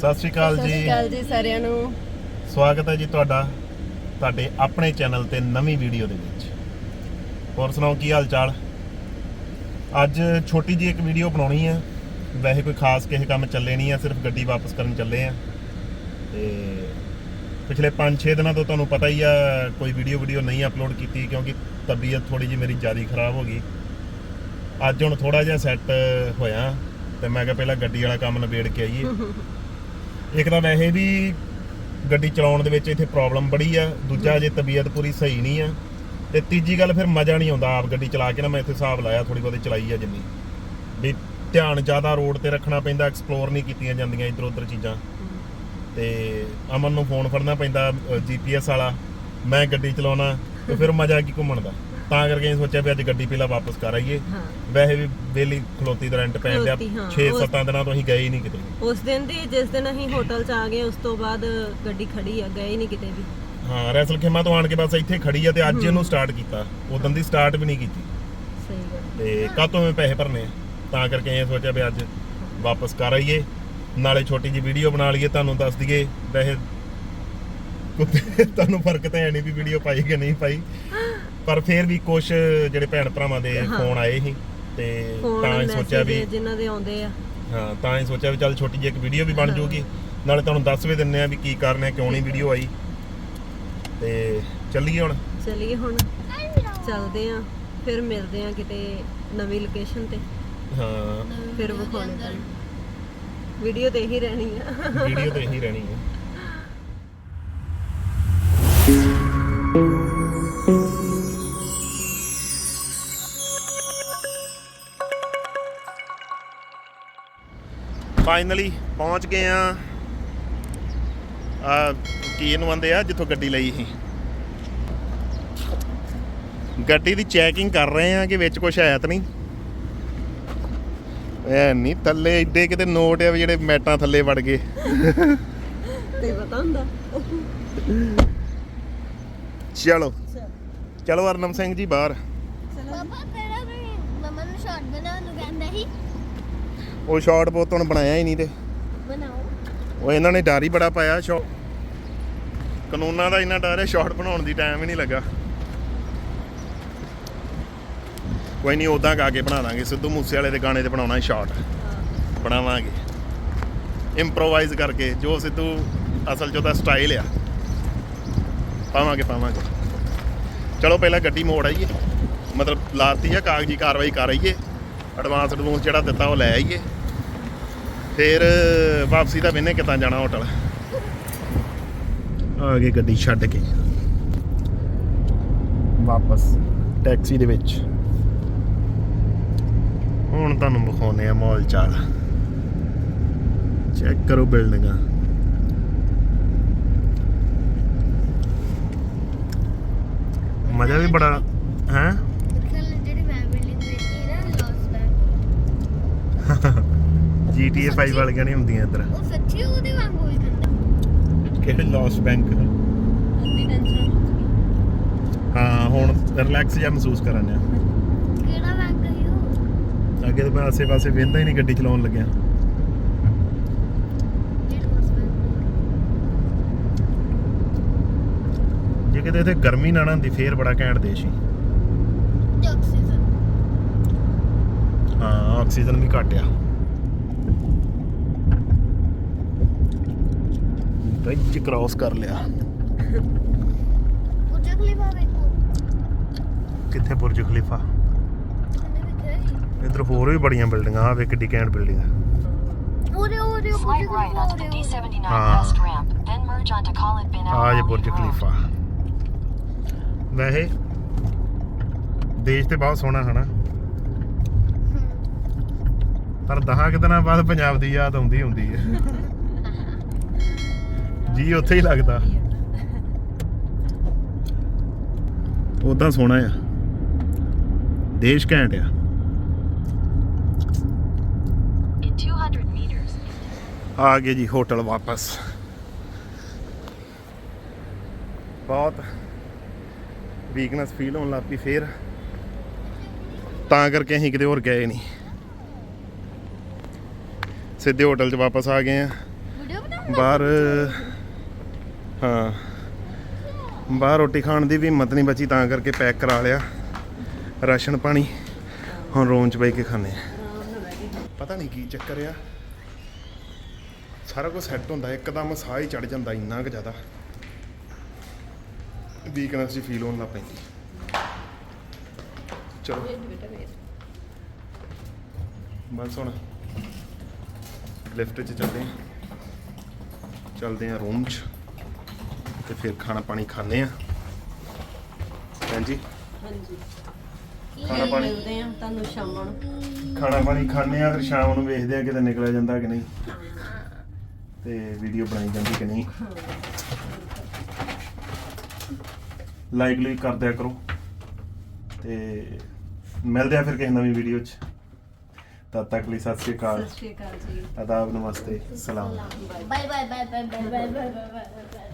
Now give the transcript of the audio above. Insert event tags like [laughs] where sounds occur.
ਸਤਿ ਸ਼੍ਰੀ ਅਕਾਲ ਸਤਿ ਸ਼੍ਰੀ ਜੀ। ਅਕਾਲ ਜੀ ਸਾਰਿਆਂ ਨੂੰ। ਸਵਾਗਤ ਹੈ ਜੀ ਤੁਹਾਡਾ ਤੁਹਾਡੇ ਆਪਣੇ ਚੈਨਲ ਤੇ ਨਵੀਂ ਵੀਡੀਓ ਦੇ ਵਿੱਚ। ਹੋਰ ਸੁਣਾਓ ਕੀ ਹਾਲ ਚਾਲ ਅੱਜ ਛੋਟੀ ਜੀ ਇੱਕ ਵੀਡੀਓ ਬਣਾਉਣੀ ਹੈ। ਵੈਸੇ ਕੋਈ ਖਾਸ ਕਿਸੇ ਕੰਮ ਚੱਲੇ ਨਹੀਂ ਆ ਸਿਰਫ ਗੱਡੀ ਵਾਪਸ ਕਰਨ ਚੱਲੇ ਆ। ਤੇ ਪਿਛਲੇ 5-6 ਦਿਨਾਂ ਤੋਂ ਤੁਹਾਨੂੰ ਪਤਾ ਹੀ ਆ ਕੋਈ ਵੀਡੀਓ ਵੀਡੀਓ ਨਹੀਂ ਅਪਲੋਡ ਕੀਤੀ ਕਿਉਂਕਿ ਤਬੀਅਤ ਥੋੜੀ ਜਿਹੀ ਮੇਰੀ ਜ਼ਿਆਦਾ ਖਰਾਬ ਹੋ ਗਈ। ਅੱਜ ਹੁਣ ਥੋੜਾ ਜਿਹਾ ਸੈੱਟ ਹੋਇਆ ਤੇ ਮੈਂ ਕਿਹਾ ਪਹਿਲਾਂ ਗੱਡੀ ਵਾਲਾ ਕੰਮ ਨਿਬੇੜ ਕੇ ਆਈਏ। [laughs] ਇੱਕ ਤਾਂ ਵੈਸੇ ਵੀ ਗੱਡੀ ਚਲਾਉਣ ਦੇ ਵਿੱਚ ਇੱਥੇ ਪ੍ਰੋਬਲਮ ਬੜੀ ਆ, ਦੂਜਾ ਜੇ ਤਬੀਅਤ ਪੂਰੀ ਸਹੀ ਨਹੀਂ ਆ, ਤੇ ਤੀਜੀ ਗੱਲ ਫਿਰ ਮਜ਼ਾ ਨਹੀਂ ਆਉਂਦਾ ਆਪ ਗੱਡੀ ਚਲਾ ਕੇ ਨਾ, ਮੈਂ ਇੱਥੇ ਹਿਸਾਬ ਲਾਇਆ ਥੋੜੀ ਬਹੁਤੀ ਚਲਾਈ ਆ ਜਿੰਨੀ। ਵੀ ਧਿਆਨ ਜ਼ਿਆਦਾ ਰੋਡ ਤੇ ਰੱਖਣਾ ਪੈਂਦਾ ਐਕਸਪਲੋਰ ਨਹੀਂ ਕੀਤੀਆਂ ਜਾਂਦੀਆਂ ਇੱਧਰ ਉੱਧਰ ਚੀਜ਼ਾਂ। ਤੇ ਅਮਨ ਨੂੰ ਫੋਨ ਫੜਨਾ ਪੈਂਦਾ ਜੀਪੀਐਸ ਵਾਲਾ, ਮੈਂ ਗੱਡੀ ਚਲਾਉਣਾ, ਤੇ ਫਿਰ ਮਜ਼ਾ ਕੀ ਘੁੰਮਣ ਦਾ। ਤਾਂ ਕਰਕੇ ਅਸੀਂ ਸੋਚਿਆ ਵੀ ਅੱਜ ਗੱਡੀ ਪਹਿਲਾਂ ਵਾਪਸ ਕਰ ਆਈਏ। ਹਾਂ। ਵੈਸੇ ਵੀ ਬੇਲੀ ਖਲੋਤੀ ਦਾ ਰੈਂਟ ਪੈਣ ਡਿਆ। ਖਲੋਤੀ, ਹਾਂ। 6-7 ਦਿਨਾਂ ਤੋਂ ਅਸੀਂ ਗਏ ਹੀ ਨਹੀਂ ਕਿਤੇ ਉਸ ਦਿਨ ਦੀ ਜਿਸ ਦਿਨ ਅਸੀਂ ਹੋਟਲ ਚ ਆ ਗਏ ਉਸ ਤੋਂ ਬਾਅਦ ਗੱਡੀ ਖੜੀ ਆ ਗਏ ਨਹੀਂ ਕਿਤੇ ਵੀ। ਹਾਂ ਰੈਸਲ ਖੇਮਾ ਤੋਂ ਆਣ ਕੇ ਬਸ ਇੱਥੇ ਖੜੀ ਆ ਤੇ ਅੱਜ ਇਹਨੂੰ ਸਟਾਰਟ ਕੀਤਾ। ਉਦੋਂ ਦੀ ਸਟਾਰਟ ਵੀ ਨਹੀਂ ਕੀਤੀ। ਸਹੀ ਗੱਲ। ਤੇ ਕਾਹਤੋਂ ਮੈਂ ਪੈਸੇ ਭਰਨੇ ਆ? ਤਾਂ ਕਰਕੇ ਇਹ ਸੋਚਿਆ ਵੀ ਅੱਜ ਵਾਪਸ ਕਰ ਆਈਏ। ਨਾਲੇ ਛੋਟੀ ਜੀ ਵੀਡੀਓ ਬਣਾ ਲਈਏ ਤੁਹਾਨੂੰ ਦੱਸ ਦਈਏ। ਵੈਸੇ ਕੁੱਤੇ ਤੁਹਾਨੂੰ ਫ਼ਰਕ ਤਾਂ ਹੈ ਨਹੀਂ ਵੀ ਵੀਡੀਓ ਪਾਈ ਕਿ ਨਹੀਂ ਪਾਈ। ਪਰ ਫੇਰ ਵੀ ਕੁਝ ਜਿਹੜੇ ਭੈਣ ਭਰਾਵਾਂ ਦੇ ਹਾਂ। ਫੋਨ ਆਏ ਸੀ ਤੇ ਫੋਨ ਤਾਂ ਹੀ ਸੋਚਿਆ ਵੀ ਜਿਨ੍ਹਾਂ ਦੇ ਆਉਂਦੇ ਆ। ਹਾਂ ਤਾਂ ਹੀ ਸੋਚਿਆ ਵੀ ਚੱਲ ਛੋਟੀ ਜਿਹੀ ਇੱਕ ਵੀਡੀਓ ਵੀ ਬਣ ਹਾਂ। ਜਾਊਗੀ ਨਾਲੇ ਤੁਹਾਨੂੰ ਦੱਸ ਵੀ ਦਿੰਨੇ ਆ ਵੀ ਕੀ ਕਰਨਾ ਹੈ ਕਿਉਂ ਨਹੀਂ ਵੀਡੀਓ ਆਈ। ਤੇ ਚੱਲੀਏ ਹੁਣ। ਚਲਿਏ ਹੁਣ। ਚੱਲਦੇ ਆ ਫਿਰ ਮਿਲਦੇ ਆ ਕਿਤੇ ਨਵੀਂ ਲੋਕੇਸ਼ਨ ਤੇ। ਹਾਂ। ਫਿਰ ਵਿਖਾਉਣੇ ਤੁਹਾਨੂੰ ਵੀਡੀਓ ਤੇ ਹੀ ਰਹਿਣੀ ਆ। ਵੀਡੀਓ ਤੇ ਇਹੀ ਰਹਿਣੀ ਹੈ ਫਾਈਨਲੀ ਪਹੁੰਚ ਗਏ ਆ ਆ ਕੀ ਇਹਨੂੰ ਆਂਦੇ ਆ? ਜਿੱਥੋਂ ਗੱਡੀ ਲਈ ਸੀ। ਗੱਡੀ ਦੀ ਚੈਕਿੰਗ ਕਰ ਰਹੇ ਆ ਕਿ ਵਿੱਚ ਕੁਝ ਹੈ ਤਾਂ ਨਹੀਂ। ਐ ਨਹੀਂ ਥੱਲੇ ਏਡੇ ਕਿਤੇ ਨੋਟ ਆ ਵੀ ਜਿਹੜੇ ਮੈਟਾਂ ਥੱਲੇ ਵੜ ਗਏ। ਤੇ ਪਤਾ ਹੁੰਦਾ। ਚਲੋ। ਚਲੋ ਅਰਨਮ ਸਿੰਘ ਜੀ ਬਾਹਰ। ਪਾਪਾ ਤੇਰਾ ਵੀ ਮਮਾ ਨੂੰ ਸ਼ਾਟ ਬਣਾਉਣ ਨੂੰ ਕਹਿੰਦਾ ਸੀ। ਉਹ ਸ਼ਾਰਟ ਬਹੁਤ ਹੁਣ ਬਣਾਇਆ ਹੀ ਨਹੀਂ ਤੇ। ਬਣਾਓ। ਉਹ ਇਹਨਾਂ ਨੇ ਡਰ ਹੀ ਬੜਾ ਪਾਇਆ ਸ਼ੋ ਕਾਨੂੰਨਾਂ ਦਾ ਇੰਨਾ ਡਰ ਹੈ ਸ਼ਾਰਟ ਬਣਾਉਣ ਦੀ ਟਾਈਮ ਹੀ ਨਹੀਂ ਲੱਗਾ। ਕੋਈ ਨਹੀਂ ਉਦਾਂ ਗਾ ਕੇ ਬਣਾ ਦਾਂਗੇ ਸਿੱਧੂ ਮੂਸੇ ਵਾਲੇ ਦੇ ਗਾਣੇ ਤੇ ਬਣਾਉਣਾ ਸ਼ਾਰਟ ਬਣਾਵਾਂਗੇ। ਇੰਪਰੋਵਾਈਜ਼ ਕਰਕੇ ਜੋ ਸਿੱਧੂ ਅਸਲ 'ਚ ਉਹਦਾ ਸਟਾਈਲ ਆ। ਪਾਵਾਂਗੇ ਪਾਵਾਂਗੇ। ਚਲੋ ਪਹਿਲਾਂ ਗੱਡੀ ਮੋੜ ਆਈਏ। ਮਤਲਬ ਲਾਤੀ ਆ ਕਾਗਜ਼ੀ ਕਾਰਵਾਈ ਕਰ ਆਈਏ। ਐਡਵਾਂਸ ਐਡਵਾਂਸ ਜਿਹੜਾ ਦਿੱਤਾ ਉਹ ਲੈ ਆਈਏ। ਫਿਰ ਵਾਪਸੀ ਦਾ ਬਿੰਨੇ ਕਿੱਦਾਂ ਜਾਣਾ ਹੋਟਲ ਆ ਗਏ ਗੱਡੀ ਛੱਡ ਕੇ। ਵਾਪਸ ਟੈਕਸੀ ਦੇ ਵਿੱਚ। ਹੁਣ ਤੁਹਾਨੂੰ ਵਿਖਾਉਨੇ ਆ ਮਾਲ ਚਾਲ। ਚੈੱਕ ਕਰੋ ਬਿਲਡਿੰਗਾਂ ਮਜ਼ਾ ਵੀ ਬੜਾ, ਹੈ? GTA 5 ਵਾਲੀਆਂ ਨਹੀਂ ਹੁੰਦੀਆਂ ਇੱਧਰ। ਉਹ ਸੱਚੀ ਉਹਦੇ ਵਾਂਗੂ ਹੀ ਕਹਿੰਦਾ ਕਿਹੜੇ ਲਾਸ ਬੈਂਕ ਅੱਧੀ ਟੈਨਸ਼ਨ ਹਾਂ ਹੁਣ ਰਿਲੈਕਸ ਜਿਹਾ ਮਹਿਸੂਸ ਕਰਨ ਆ ਕਿਹੜਾ ਬੈਂਕ ਹੈ ਉਹ? ਅੱਗੇ ਤਾਂ ਮੈਂ ਆਸੇ-ਪਾਸੇ ਵੇਂਦਾ ਹੀ ਨਹੀਂ ਗੱਡੀ ਚਲਾਉਣ ਲੱਗਿਆ। ਜਿਹੜਾ ਲਾਸ ਬੈਂਕ ਜੇ ਕਿਤੇ ਇੱਥੇ ਗਰਮੀ ਨਾ ਨਾ ਹੁੰਦੀ ਫੇਰ ਬੜਾ ਘੈਂਟ ਦੇਸ਼ ਸੀ। ਆਕਸੀਜਨ ਹਾਂ ਆਕਸੀਜਨ ਵੀ ਘੱਟ ਬ੍ਰਿਜ ਕ੍ਰਾਸ ਕਰ ਲਿਆ। ਖਲੀਫਾ ਵੇਖੋ। ਕਿੱਥੇ ਬੁਰਜ ਖਲੀਫਾ? ਉਹਦੇ ਵਿੱਚ ਹੈ ਜੀ? ਇੱਧਰ ਹੋਰ ਵੀ ਬੜੀਆਂ ਬਿਲਡਿੰਗਾਂ ਆ ਵੇ ਕਿੱਡੀ ਘੈਂਟ ਬਿਲਡਿੰਗ ਆ। ਉਹਦੇ ਉਹਦੇ Slight right Khalifa onto the ਉਹਦੇ। D79 Ah. West ramp, then merge onto Khalid bin ਆ ਜੇ Ali ਬੁਰਜ. ਖਲੀਫਾ। ਵੈਸੇ ਦੇਸ਼ ਤੇ ਬਹੁਤ ਸੋਹਣਾ ਹਨਾ? ਪਰ ਦਹਾਂ ਕੁ ਦਿਨਾਂ ਬਾਅਦ ਪੰਜਾਬ ਦੀ ਯਾਦ ਆਉਂਦੀ ਹੁੰਦੀ ਹੈ ਜੀ ਉੱਥੇ ਹੀ ਲੱਗਦਾ। ਉਦਾਂ ਸੋਹਣਾ ਆ। ਦੇਸ਼ ਘੈਂਟ ਆ। In 200 meters, ਆ ਗਏ ਜੀ ਹੋਟਲ ਵਾਪਸ। ਬਹੁਤ ਵੀਕਨੈਸ ਫੀਲ ਹੋਣ ਲੱਗ ਪਈ ਫੇਰ। ਤਾਂ ਕਰਕੇ ਅਸੀਂ ਕਿਤੇ ਹੋਰ ਗਏ ਨਹੀਂ। ਸਿੱਧੇ ਹੋਟਲ 'ਚ ਵਾਪਸ ਆ ਗਏ ਆ। ਬਾਹਰ ਹਾਂ। ਬਾਹਰ ਰੋਟੀ ਖਾਣ ਦੀ ਵੀ ਹਿੰਮਤ ਨਹੀਂ ਬਚੀ, ਤਾਂ ਕਰਕੇ ਪੈਕ ਕਰਾ ਲਿਆ। ਰਾਸ਼ਨ ਪਾਣੀ। ਹੁਣ ਰੂਮ 'ਚ ਬੈ ਕੇ ਖਾਣੇ ਪਤਾ ਨਹੀਂ ਕੀ ਚੱਕਰ ਆ। ਸਾਰਾ ਕੁਝ ਸੈੱਟ ਹੁੰਦਾ, ਇੱਕਦਮ ਸਾਹ ਹੀ ਚੜ ਜਾਂਦਾ ਇੰਨਾ ਕੁ ਜ਼ਿਆਦਾ। ਵੀਕਨੈਸ ਜੀ ਫੀਲ ਹੋਣ ਲੱਗ ਪੈਂਦੀ। ਚਲੋ। ਬਸ ਹੁਣ ਲਿਫਟ 'ਚ ਚੱਲਦੇ ਹਾਂ ਚੱਲਦੇ ਹਾਂ ਰੂਮ 'ਚ ਤੇ ਫਿਰ ਖਾਣਾ ਪਾਣੀ ਖਾਣੇ ਆ ਹਾਂਜੀ। ਹਾਂਜੀ ਖਾਣਾ ਪਾਣੀ? ਮਿਲਦੇ ਆ ਤੁਹਾਨੂੰ ਸ਼ਾਮਾਂ ਨੂੰ? ਖਾਣਾ ਪਾਣੀ ਖਾਣੇ ਆ ਫਿਰ ਸ਼ਾਮ ਨੂੰ ਵੇਖਦੇ ਆ ਕਿਤੇ ਨਿਕਲਿਆ ਜਾਂਦਾ ਕਿ ਨਹੀਂ। ਤੇ ਵੀਡੀਓ ਬਣਾਈ ਜਾਂਦੀ ਕਿ ਨਹੀਂ। ਲਾਈਕ ਲੂਈਕ ਕਰ ਦਿਆ ਕਰੋ। ਤੇ ਮਿਲਦੇ ਆ ਫਿਰ ਕਿਸੇ ਨਵੀਂ ਵੀਡੀਓ 'ਚ। ਤਦ ਤੱਕ ਲਈ ਸਤਿ ਸ਼੍ਰੀ ਅਕਾਲ। ਸਤਿ ਸ਼੍ਰੀ ਅਕਾਲ ਜੀ। ਆਦਾਬ ਨਮਸਤੇ। ਸਲਾਮ। Bye bye bye bye bye bye bye bye.